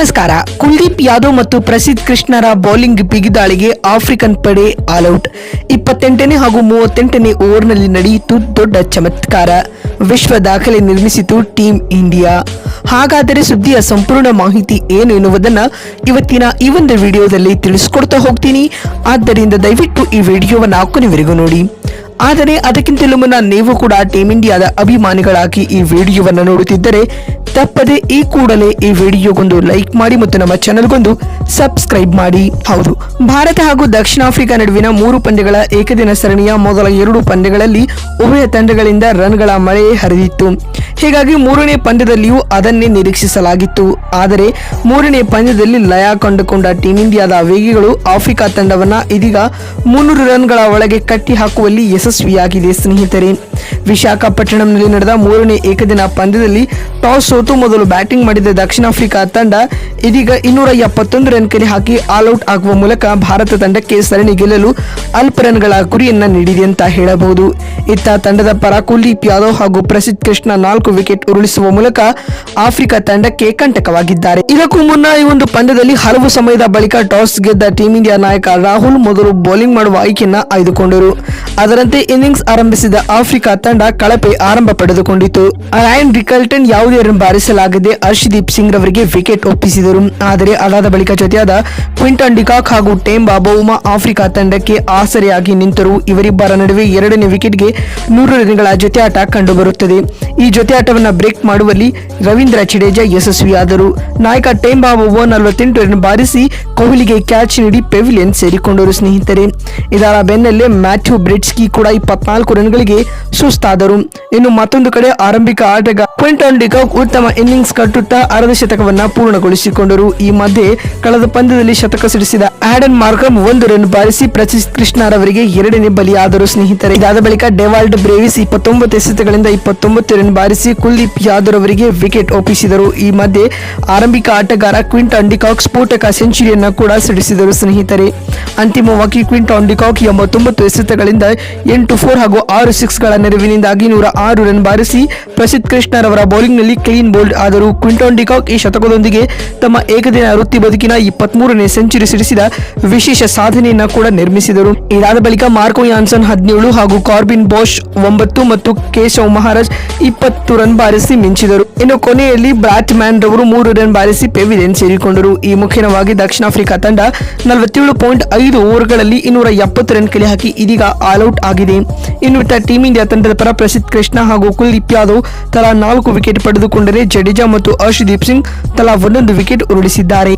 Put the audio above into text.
ನಮಸ್ಕಾರ. ಕುಲ್ದೀಪ್ ಯಾದವ್ ಮತ್ತು ಪ್ರಸಿದ್ಧ ಕೃಷ್ಣರ ಬೌಲಿಂಗ್ ಬಿಗಿದಾಳಿಗೆ ಆಫ್ರಿಕನ್ ಪಡೆ ಆಲ್ಔಟ್ ಇಪ್ಪತ್ತೆಂಟನೇ ಹಾಗೂ ಮೂವತ್ತೆಂಟನೇ ಓವರ್ನಲ್ಲಿ ನಡೆಯಿತು ದೊಡ್ಡ ಚಮತ್ಕಾರ. ವಿಶ್ವ ದಾಖಲೆ ನಿರ್ಮಿಸಿತು ಟೀಂ ಇಂಡಿಯಾ. ಹಾಗಾದರೆ ಸುದ್ದಿಯ ಸಂಪೂರ್ಣ ಮಾಹಿತಿ ಏನು ಎನ್ನುವುದನ್ನ ಇವತ್ತಿನ ಈ ಒಂದು ವಿಡಿಯೋದಲ್ಲಿ ತಿಳಿಸ್ಕೊಡ್ತಾ ಹೋಗ್ತೀನಿ. ಆದ್ದರಿಂದ ದಯವಿಟ್ಟು ಈ ವಿಡಿಯೋವನ್ನು ಕೊನೆವರೆಗೂ ನೋಡಿ. ಆದರೆ ಅದಕ್ಕಿಂತಲೂ ಮುನ್ನ ನೀವು ಕೂಡ ಟೀಮ್ ಇಂಡಿಯಾದ ಅಭಿಮಾನಿಗಳಾಗಿ ಈ ವಿಡಿಯೋವನ್ನು ನೋಡುತ್ತಿದ್ದರೆ ತಪ್ಪದೆ ಈ ಕೂಡಲೇ ಈ ವಿಡಿಯೋಗೊಂದು ಲೈಕ್ ಮಾಡಿ ಮತ್ತು ನಮ್ಮ ಚಾನೆಲ್ಗೊಂದು ಸಬ್ಸ್ಕ್ರೈಬ್ ಮಾಡಿ. ಹೌದು. ಭಾರತ ಹಾಗೂ ದಕ್ಷಿಣ ಆಫ್ರಿಕಾ ನಡುವಿನ ಮೂರು ಪಂದ್ಯಗಳ ಏಕದಿನ ಸರಣಿಯ ಮೊದಲ ಎರಡು ಪಂದ್ಯಗಳಲ್ಲಿ ಉಭಯ ತಂಡಗಳಿಂದ ರನ್ಗಳ ಮಳೆ ಹರಿದಿತ್ತು. ಹೀಗಾಗಿ ಮೂರನೇ ಪಂದ್ಯದಲ್ಲಿಯೂ ಅದನ್ನೇ ನಿರೀಕ್ಷಿಸಲಾಗಿತ್ತು. ಆದರೆ ಮೂರನೇ ಪಂದ್ಯದಲ್ಲಿ ಲಯ ಕಂಡುಕೊಂಡ ಟೀಂ ಇಂಡಿಯಾದ ವೇಗಿಗಳು ಆಫ್ರಿಕಾ ತಂಡವನ್ನ ಇದೀಗ ಮುನ್ನೂರು ರನ್ಗಳ ಒಳಗೆ ಕಟ್ಟಿ ಹಾಕುವಲ್ಲಿ ಯಶಸ್ವಿಯಾಗಿದೆ. ಸ್ನೇಹಿತರೆ, ವಿಶಾಖಪಟ್ಟಣಂನಲ್ಲಿ ನಡೆದ ಮೂರನೇ ಏಕದಿನ ಪಂದ್ಯದಲ್ಲಿ ಟಾಸ್ ಸೋತು ಮೊದಲು ಬ್ಯಾಟಿಂಗ್ ಮಾಡಿದ ದಕ್ಷಿಣ ಆಫ್ರಿಕಾ ತಂಡ ಇದೀಗ ಇನ್ನೂರ ಎಪ್ಪತ್ತೊಂದು ರನ್ ಕಲೆ ಹಾಕಿ ಆಲ್ಔಟ್ ಆಗುವ ಮೂಲಕ ಭಾರತ ತಂಡಕ್ಕೆ ಸರಣಿ ಗೆಲ್ಲಲು ಅಲ್ಪ ರನ್ಗಳ ಗುರಿಯನ್ನ ನೀಡಿದೆ ಅಂತ ಹೇಳಬಹುದು. ಇತ್ತ ತಂಡದ ಪರ ಕುಲ್ದೀಪ್ ಯಾದವ್ ಹಾಗೂ ಪ್ರಸಿದ್ಧ ಕೃಷ್ಣ ನಾಲ್ಕು ವಿಕೆಟ್ ಉರುಳಿಸುವ ಮೂಲಕ ಆಫ್ರಿಕಾ ತಂಡಕ್ಕೆ ಕಂಟಕವಾಗಿದ್ದಾರೆ. ಇದಕ್ಕೂ ಮುನ್ನ ಈ ಒಂದು ಪಂದ್ಯದಲ್ಲಿ ಹಲವು ಸಮಯದ ಬಳಿಕ ಟಾಸ್ ಗೆದ್ದ ಟೀಂ ಇಂಡಿಯಾ ನಾಯಕ ರಾಹುಲ್ ಮೊದಲು ಬೌಲಿಂಗ್ ಮಾಡುವ ಆಯ್ಕೆಯನ್ನ ಆಯ್ದುಕೊಂಡರು. ಅದರಂತೆ ಇನ್ನಿಂಗ್ಸ್ ಆರಂಭಿಸಿದ ಆಫ್ರಿಕಾ ತಂಡ ಕಳಪೆ ಆರಂಭ ಪಡೆದುಕೊಂಡಿತು. ರಯನ್ ರಿಕಲ್ಟನ್ ಯಾವುದೇ ರನ್ ಬಾರಿಸಲಾಗದೆ ಹರ್ಷದೀಪ್ ಸಿಂಗ್ ರವರಿಗೆ ವಿಕೆಟ್ ಒಪ್ಪಿಸಿದರು. ಆದರೆ ಅದಾದ ಬಳಿಕ ಜೊತೆಯಾದ ಕ್ವಿಂಟನ್ ಡಿಕಾಕ್ ಹಾಗೂ ಟೇಂಬಾ ಬೌಮಾ ಆಫ್ರಿಕಾ ತಂಡಕ್ಕೆ ಆಸರೆಯಾಗಿ ನಿಂತರು. ಇವರಿಬ್ಬರ ನಡುವೆ ಎರಡನೇ ವಿಕೆಟ್ಗೆ ನೂರು ರನ್ಗಳ ಜೊತೆಯಾಟ ಕಂಡುಬರುತ್ತದೆ. ಈ ಜೊತೆಯಾಟವನ್ನು ಬ್ರೇಕ್ ಮಾಡುವಲ್ಲಿ ರವೀಂದ್ರ ಚಿಡೇಜಾ ಯಶಸ್ವಿಯಾದರು. ನಾಯಕ ಟೇಮ್ ಬಾಬೋ ನಲವತ್ತೆಂಟು ರನ್ ಬಾರಿಸಿ ಕೊಹ್ಲಿಗೆ ಕ್ಯಾಚ್ ನೀಡಿ ಪೆವಿಲಿಯನ್ ಸೇರಿಕೊಂಡರು ಸ್ನೇಹಿತರೆ. ಇದರ ಬೆನ್ನಲ್ಲೇ ಮ್ಯಾಥ್ಯೂ ಬ್ರಿಡ್ಸ್ಕಿ ಕೂಡ ಇಪ್ಪತ್ನಾಲ್ಕು ರನ್ಗಳಿಗೆ ಸುಸ್ತಾದರು. ಇನ್ನು ಮತ್ತೊಂದು ಕಡೆ ಆರಂಭಿಕ ಆಟಗಾರ ಕ್ವಿಂಟನ್ ಡಿಕಾಕ್ ಉತ್ತಮ ಇನ್ನಿಂಗ್ಸ್ ಕಟ್ಟುತ್ತಾ ಅರ್ಧ ಶತಕವನ್ನ ಪೂರ್ಣಗೊಳಿಸಿಕೊಂಡರು. ಈ ಮಧ್ಯೆ ಕಳೆದ ಪಂದ್ಯದಲ್ಲಿ ಶತಕ ಸಿಡಿಸಿದ ಆಡನ್ ಮಾರ್ಕಮ್ ಒಂದು ರನ್ ಬಾರಿಸಿ ಪ್ರಚಿತ್ ಕೃಷ್ಣರವರಿಗೆ ಎರಡನೇ ಬಲಿಯಾದರು ಸ್ನೇಹಿತರೆ. ಇದಾದ ಬಳಿಕ ಡೆವಾಲ್ಡ್ ಬ್ರೇವಿಸ್ ಇಪ್ಪತ್ತೊಂಬತ್ತು ಎಸೆತಗಳಿಂದ ಇಪ್ಪತ್ತೊಂಬತ್ತು ರನ್ ಬಾರಿಸಿ ಕುಲ್ದೀಪ್ ಯಾದವ್ ಅವರಿಗೆ ವಿಕೆಟ್ ಒಪ್ಪಿಸಿದರು. ಈ ಮಧ್ಯೆ ಆರಂಭಿಕ ಆಟಗಾರ ಕ್ವಿಂಟನ್ ಡಿಕಾಕ್ ಸ್ಫೋಟಕ ಸೆಂಚುರಿಯನ್ನ ಕೂಡ ಸಿಡಿಸಿದರು ಸ್ನೇಹಿತರೆ. ಅಂತಿಮವಾಗಿ ಕ್ವಿಂಟನ್ ಡಿಕಾಕ್ ಎಂಬತ್ತೊಂಬತ್ತು ಎಸೆತಗಳಿಂದ ಎಂಟು ಫೋರ್ ಹಾಗೂ ಆರು ಸಿಕ್ಸ್ಗಳ ನೆರವಿನಿಂದಾಗಿ ನೂರ ಆರು ರನ್ ಬಾರಿಸಿ ಪ್ರಸಿದ್ಧ ಕೃಷ್ಣರವರ ಬೌಲಿಂಗ್ನಲ್ಲಿ ಕ್ಲೀನ್ ಬೋಲ್ಡ್ ಆದರೂ ಕ್ವಿಂಟೋನ್ ಡಿಕಾಕ್ ಈ ಶತಕದೊಂದಿಗೆ ತಮ್ಮ ಏಕದಿನ ವೃತ್ತಿ ಬದುಕಿನ ಇಪ್ಪತ್ಮೂರನೇ ಸೆಂಚುರಿ ಸಿಡಿಸಿದ ವಿಶೇಷ ಸಾಧನೆಯನ್ನ ಕೂಡ ನಿರ್ಮಿಸಿದರು. ಇದಾದ ಬಳಿಕ ಮಾರ್ಕೋ ಯಾನ್ಸನ್ ಹದಿನೇಳು ಹಾಗೂ ಕಾರ್ಬಿನ್ ಬೋಶ್ ಒಂಬತ್ತು ಮತ್ತು ಕೇಶವ್ ಮಹಾರಾಜ್ ಇಪ್ಪತ್ತು ರನ್ ಬಾರಿಸಿ ಮಿಂಚಿದರು. ಇನ್ನು ಕೊನೆಯಲ್ಲಿ ಬ್ರಾಟ್ ಮ್ಯಾನ್ ರವರು ಮೂರು ರನ್ ಬಾರಿಸಿ ಪೆವಿಲಿಯನ್ ಸೇರಿಕೊಂಡರು. ಈ ಮುಖ್ಯವಾಗಿ ದಕ್ಷಿಣ ಆಫ್ರಿಕಾ ತಂಡ ನಲವತ್ತೇಳು ಪಾಯಿಂಟ್ ಐದು ಓವರ್ಗಳಲ್ಲಿ ಇನ್ನೂರ ಎಪ್ಪತ್ತು ರನ್ ಕಲೆ ಹಾಕಿ ಇದೀಗ ಆಲ್ಔಟ್ ಆಗಿದೆ ಇನ್ನು ಇತ್ತ ಟೀಂ ಇಂಡಿಯಾ ತಂಡದ ಪರ ಪ್ರಸಿದ್ಧ ಕೃಷ್ಣ ಹಾಗೂ ಕುಲ್ದೀಪ್ ಯಾದವ್ ತಲಾ ನಾಲ್ಕು ವಿಕೆಟ್ ಪಡೆದುಕೊಂಡರೆ ಜಡೇಜಾ ಮತ್ತು ಹರ್ಷದೀಪ್ ಸಿಂಗ್ ತಲಾ ಒಂದೊಂದು ವಿಕೆಟ್ ಉರುಳಿಸಿದ್ದಾರೆ.